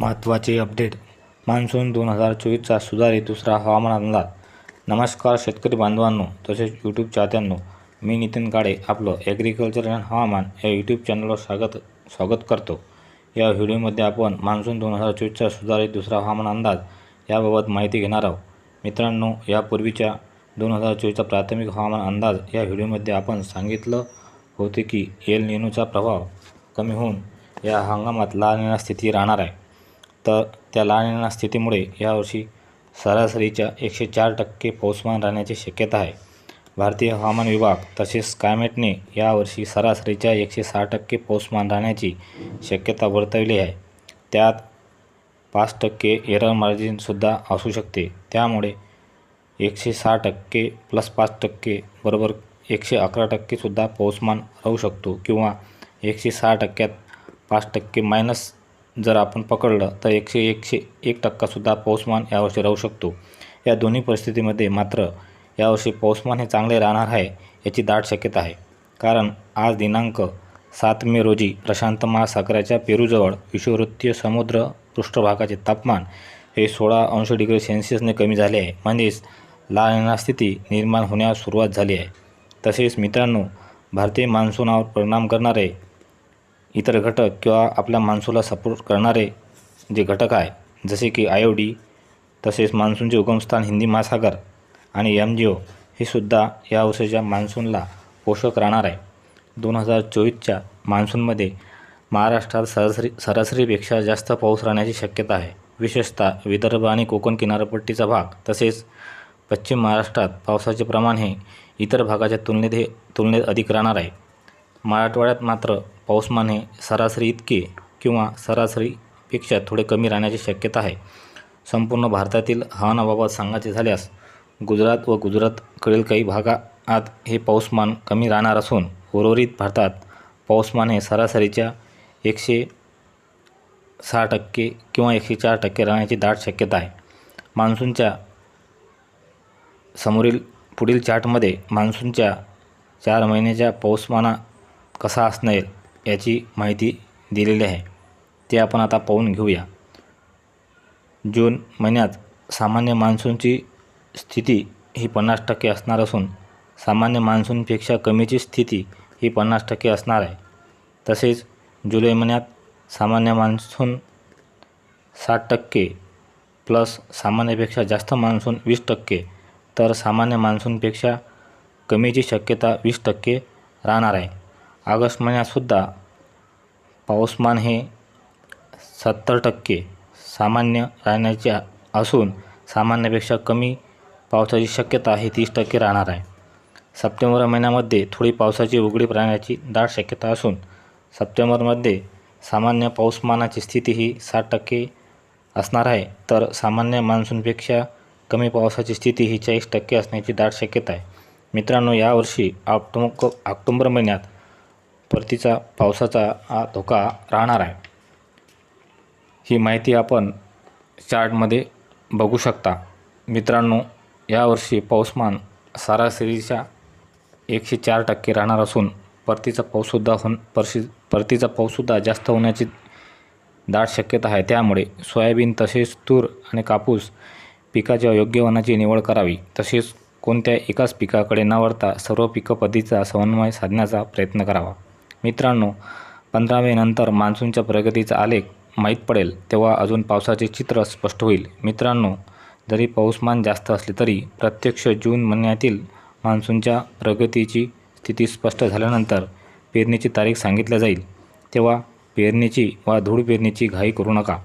महत्त्वाचे update. Monsoon दोन हजार चोवीसचा सुधारित दुसरा हवामान अंदाज. नमस्कार शेतकरी बांधवांनो तसेच यूट्यूब चाहत्यांनो मी नितीन काळे आपलं ॲग्रिकल्चर अँड हवामान या यूट्यूब चॅनलवर स्वागत स्वागत करतो. या व्हिडिओमध्ये आपण मान्सून दोन हजार चोवीसचा सुधारित दुसरा हवामान अंदाज याबाबत माहिती घेणार आहोत. मित्रांनो यापूर्वीच्या दोन हजार चोवीसचा प्राथमिक हवामान अंदाज या व्हिडिओमध्ये आपण सांगितलं होते की एल निनोचा प्रभाव कमी होऊन या हंगामात लाल निळा स्थिती राहणार आहे. तर त्या लाल निळा स्थितीमुळे यावर्षी सरासरीच्या एकशे चार टक्के पाऊसमान राहण्याची शक्यता आहे. भारतीय हवामान विभाग तसेच क्लायमेटने यावर्षी सरासरीच्या एकशे सहा टक्के पाऊसमान राहण्याची शक्यता वर्तवली आहे. त्यात पाच टक्के एरर मार्जिनसुद्धा असू शकते. त्यामुळे एकशे सहा टक्के प्लस पाच टक्के बरोबर एकशे अकरा टक्केसुद्धा पाऊसमान राहू शकतो किंवा एकशे सहा टक्क्यात पाच टक्के मायनस जर आपण पकडलं तर एकशे एकशे एक टक्कासुद्धा पाऊसमान यावर्षी राहू शकतो. या दोन्ही परिस्थितीमध्ये मात्र यावर्षी पाऊसमान हे चांगले राहणार आहे याची दाट शक्यता आहे. कारण आज दिनांक सात मे रोजी प्रशांत महासागराच्या पेरूजवळ विषुववृत्तीय समुद्र पृष्ठभागाचे तापमान हे सोळा अंश डिग्री सेल्सिअसने कमी झाले आहे. म्हणजेच लालनास्थिती स्थिती निर्माण होण्यास सुरुवात झाली आहे. तसेच मित्रांनो भारतीय मान्सूनावर परिणाम करणारे इतर घटक किंवा आपल्या मान्सूनला सपोर्ट करणारे जे घटक आहे जसे की आय ओ डी तसेच मान्सूनचे उगमस्थान हिंदी महासागर आणि एम जी ओ हे सुद्धा या वर्षाच्या मान्सूनला पोषक राहणार आहे. दोन हजार चोवीसच्या मान्सूनमध्ये महाराष्ट्रात सरासरी सरासरीपेक्षा जास्त पाऊस राहण्याची शक्यता आहे. विशेषतः विदर्भ आणि कोकण किनारपट्टीचा भाग तसेच पश्चिम महाराष्ट्रात पावसाचे प्रमाण हे इतर भागाच्या तुलनेत हे तुलनेत अधिक राहणार आहे. मराठवाड्यात मात्र पाऊसमान हे सरासरी इतके किंवा सरासरीपेक्षा थोडे कमी राहण्याची शक्यता आहे. संपूर्ण भारतातील हवामानाबाबत सांगायचे झाल्यास गुजरात व गुजरातकडील काही भागात हे पाऊसमान कमी राहणार असून उर्वरित भारतात पाऊसमान हे सरासरीच्या एकशे सहा टक्के किंवा एकशे चार टक्के राहण्याची दाट शक्यता आहे. मान्सूनच्या समोरील पुढील चार्टमध्ये मान्सूनच्या चार महिन्याच्या पाऊसमाना कसा असणार याची माहिती दिलेली आहे. ते आपण आता पाहून घेऊया. जून महिन्यात सामान्य मान्सूनची स्थिती ही पन्नास टक्के असणार असून सामान्य मान्सूनपेक्षा कमीची स्थिती ही पन्नास टक्के असणार आहे. तसेच जुलै महिन्यात सामान्य मान्सून साठ टक्के प्लस सामान्यपेक्षा जास्त मान्सून वीस टक्के तर सामान्य मान्सूनपेक्षा कमीची शक्यता वीस टक्के राहणार आहे. ऑगस्ट महिन्यातसुद्धा पाऊसमान हे सत्तर टक्के सामान्य राहण्याचे असून सामान्यापेक्षा कमी पावसाची शक्यता ही तीस टक्के राहणार आहे. सप्टेंबर महिन्यामध्ये थोडी पावसाची उघडीप राहण्याची दाट शक्यता असून सप्टेंबरमध्ये सामान्य पाऊसमानाची स्थिती ही साठ टक्के असणार आहे. तर सामान्य मान्सूनपेक्षा कमी पावसाची स्थिती ही चाळीस टक्के असण्याची दाट शक्यता आहे. मित्रांनो यावर्षी ऑक्टोबर ऑक्टोंबर महिन्यात परतीचा पावसाचा हा धोका राहणार आहे. ही माहिती आपण चार्टमध्ये बघू शकता. मित्रांनो यावर्षी पाऊसमान सरासरीच्या एकशे चार टक्के राहणार असून परतीचा पाऊससुद्धा होऊन परशी परतीचा पाऊससुद्धा जास्त होण्याची दाट शक्यता आहे. त्यामुळे सोयाबीन तसेच तूर आणि कापूस पिकाच्या योग्य वनाची निवड करावी. तसेच कोणत्या एकाच पिकाकडे न वळता सर्व पिकं पद्धतीचा समन्वय साधण्याचा प्रयत्न करावा. मित्रांनो पंधरा मे नंतर मान्सूनच्या प्रगतीचा आलेख माहीत पडेल तेव्हा अजून पावसाचे चित्र स्पष्ट होईल. मित्रांनो जरी पाऊसमान जास्त असले तरी प्रत्यक्ष जून महिन्यातील मान्सूनच्या प्रगतीची स्थिती स्पष्ट झाल्यानंतर पेरणीची तारीख सांगितल्या जाईल. तेव्हा पेरणीची वा धूळ पेरणीची घाई करू नका.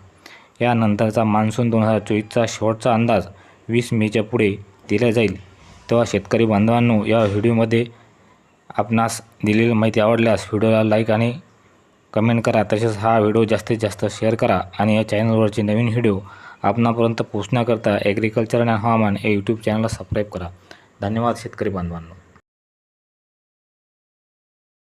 यानंतरचा मान्सून दोन हजार चोवीसचा शेवटचा अंदाज वीस मेच्या पुढे दिला जाईल. तेव्हा शेतकरी बांधवांनो या व्हिडिओमध्ये आपणास दिलेली माहिती आवडल्यास व्हिडिओला लाईक आणि कमेंट करा. तसेच हा व्हिडिओ जास्तीत जास्त शेअर करा आणि या चॅनलवरचे नवीन व्हिडिओ आपणापर्यंत पोहोचण्याकरता ॲग्रिकल्चर आणि हवामान या यूट्यूब चॅनलला सबस्क्राईब करा. धन्यवाद शेतकरी बांधवांनो.